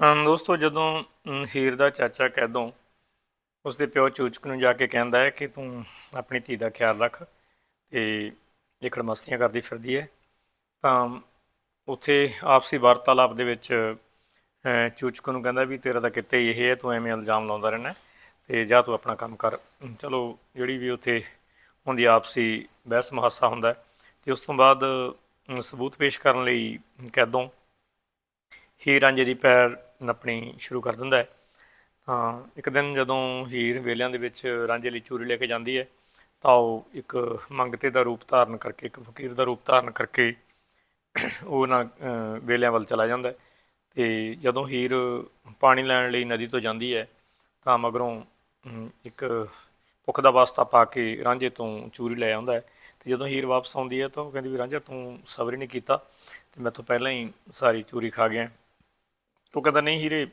ਦੋਸਤੋ, ਜਦੋਂ ਹੀਰ ਦਾ ਚਾਚਾ ਕੈਦੋਂ, ਉਸਦੇ ਪਿਓ ਚੂਚਕ ਨੂੰ ਜਾ ਕੇ ਕਹਿੰਦਾ ਹੈ ਕਿ ਤੂੰ ਆਪਣੀ ਧੀ ਦਾ ਖਿਆਲ ਰੱਖ ਤੇ ਲਿਖੜ ਮਸਤੀਆਂ ਕਰਦੀ ਫਿਰਦੀ ਹੈ, ਤਾਂ ਉੱਥੇ ਆਪਸੀ ਵਾਰਤਾਲਾਪ ਦੇ ਵਿੱਚ ਚੂਚਕ ਨੂੰ ਕਹਿੰਦਾ ਵੀ ਤੇਰਾ ਤਾਂ ਕਿਤੇ ਹੀ ਇਹ ਹੈ, ਤੂੰ ਐਵੇਂ ਇਲਜ਼ਾਮ ਲਾਉਂਦਾ ਰਹਿਣਾ ਤੇ ਜਾ ਤੂੰ ਆਪਣਾ ਕੰਮ ਕਰ। ਚਲੋ, ਜਿਹੜੀ ਵੀ ਉੱਥੇ ਹੁੰਦੀ ਆਪਸੀ ਬਹਿਸ ਮੁਹਾਸਾ ਹੁੰਦਾ ਹੈ ਤੇ ਉਸ ਤੋਂ ਬਾਅਦ ਸਬੂਤ ਪੇਸ਼ ਕਰਨ ਲਈ ਕੈਦੋਂ ਹੀਰ ਰਾਂਝੇ ਦੀ ਪੈਰ ਨੱਪਣੀ ਸ਼ੁਰੂ ਕਰ ਦਿੰਦਾ ਹੈ। ਤਾਂ ਇੱਕ ਦਿਨ ਜਦੋਂ ਹੀਰ ਵੇਲਿਆਂ ਦੇ ਵਿੱਚ ਰਾਂਝੇ ਲਈ ਚੂਰੀ ਲੈ ਕੇ ਜਾਂਦੀ ਹੈ, ਤਾਂ ਉਹ ਇੱਕ ਮੰਗਤੇ ਦਾ ਰੂਪ ਧਾਰਨ ਕਰਕੇ, ਇੱਕ ਫਕੀਰ ਦਾ ਰੂਪ ਧਾਰਨ ਕਰਕੇ ਉਹ ਨਾ ਵੇਲਿਆਂ ਵੱਲ ਚਲਾ ਜਾਂਦਾ ਹੈ। ਤੇ ਜਦੋਂ ਹੀਰ ਪਾਣੀ ਲੈਣ ਲਈ ਨਦੀ ਤੋਂ ਜਾਂਦੀ ਹੈ, ਤਾਂ ਮਗਰੋਂ ਇੱਕ ਭੁੱਖ ਦਾ ਵਾਸਤਾ ਪਾ ਕੇ ਰਾਂਝੇ ਤੋਂ ਚੂਰੀ ਲੈ ਆਉਂਦਾ ਹੈ। ਤੇ ਜਦੋਂ ਹੀਰ ਵਾਪਸ ਆਉਂਦੀ ਹੈ, ਤਾਂ ਉਹ ਕਹਿੰਦੀ ਵੀ ਰਾਂਝਾ ਤੂੰ ਸਬਰ ਹੀ ਨਹੀਂ ਕੀਤਾ, ਤੇ ਮੈਂ ਤੋਂ ਪਹਿਲਾਂ ਹੀ ਸਾਰੀ ਚੂਰੀ ਖਾ ਗਿਆ। ਉਹ ਕਹਿੰਦਾ ਨਹੀਂ ਹੀਰੇ,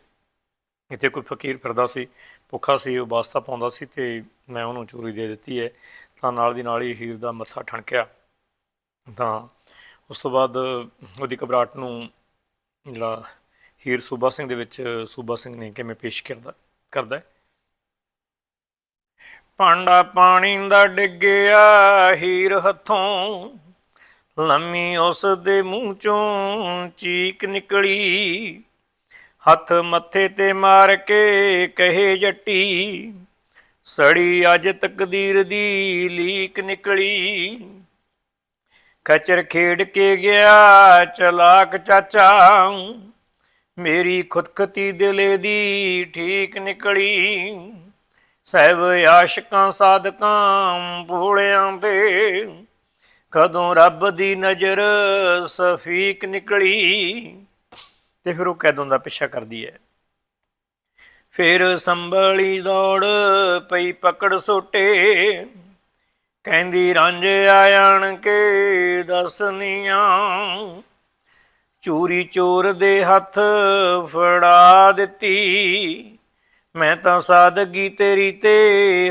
ਇੱਥੇ ਕੋਈ ਫਕੀਰ ਫਿਰਦਾ ਸੀ, ਭੁੱਖਾ ਸੀ, ਉਹ ਵਾਸਤਾ ਪਾਉਂਦਾ ਸੀ ਤੇ ਮੈਂ ਉਹਨੂੰ ਚੂਰੀ ਦੇ ਦਿੱਤੀ ਹੈ। ਤਾਂ ਨਾਲ ਦੀ ਨਾਲ ਹੀ ਹੀਰ ਦਾ ਮੱਥਾ ਠਣਕਿਆ। ਤਾਂ ਉਸ ਤੋਂ ਬਾਅਦ ਉਹਦੀ ਘਬਰਾਹਟ ਨੂੰ ਜਿਹੜਾ ਹੀਰ ਸੂਬਾ ਸਿੰਘ ਦੇ ਵਿੱਚ, ਸੂਬਾ ਸਿੰਘ ਨੇ ਕਿਵੇਂ ਪੇਸ਼ ਕਰਦਾ ਕਰਦਾ ਹੈ? ਭਾਂਡਾ ਪਾਣੀ ਦਾ ਡਿੱਗਿਆ ਹੀਰ ਹੱਥੋਂ, ਲੰਮੀ ਉਸ ਦੇ ਮੂੰਹ ਚੋਂ ਚੀਕ ਨਿਕਲੀ। ਹੱਥ ਮੱਥੇ ਤੇ ਮਾਰ ਕੇ ਕਹੇ ਜੱਟੀ, ਸੜੀ ਅੱਜ ਤਕਦੀਰ ਦੀ ਲੀਕ ਨਿਕਲੀ। ਖਚਰ ਖੇਡ ਕੇ ਗਿਆ ਚਲਾਕ ਚਾਚਾ, ਮੇਰੀ ਖੁਦਕਤੀ ਦਿਲੇ ਦੀ ਠੀਕ ਨਿਕਲੀ। ਸਹਿਬ ਆਸ਼ਕਾਂ ਸਾਧਕਾਂ ਭੋਲਿਆਂ ਦੇ ਕਦੋਂ ਰੱਬ ਦੀ ਨਜ਼ਰ ਸਫੀਕ ਨਿਕਲੀ। ਤੇ ਫਿਰ ਉਹ ਕੈਦੋਂ ਦਾ ਪਿੱਛਾ ਕਰਦੀ ਹੈ ਫਿਰ ਸੰਭਲੀ ਦੌੜ ਪਈ ਪਕੜ ਸੋਟੇ। ਕਹਿੰਦੀ ਰਾਂਝੇ ਆਣ ਕੇ ਦਸਨੀਆਂ ਚੂਰੀ ਚੋਰ ਦੇ ਹੱਥ ਫੜਾ ਦਿੱਤੀ। ਮੈਂ ਤਾਂ ਸਾਦਗੀ ਤੇਰੀ ਤੇ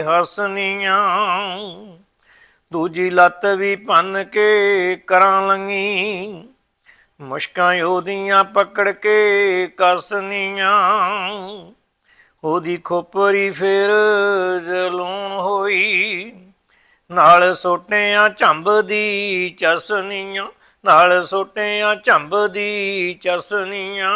ਹਸਨੀਆਂ ਦੂਜੀ ਲੱਤ ਵੀ ਭੰਨ ਕੇ ਕਰਾਂ ਲੰਗੀ। ਮੁਸ਼ਕਾਂ ਉਹਦੀਆਂ ਪਕੜ ਕੇ ਕਸਨੀਆਂ। ਉਹਦੀ ਖੋਪਰੀ ਫਿਰ ਜਲੂਣ ਹੋਈ। ਨਾਲ ਸੋਟਿਆਂ ਝੰਬ ਦੀ ਚਸਨੀਆਂ, ਨਾਲ ਸੋਟਿਆਂ ਝੰਬ ਦੀ ਚਸਨੀਆਂ।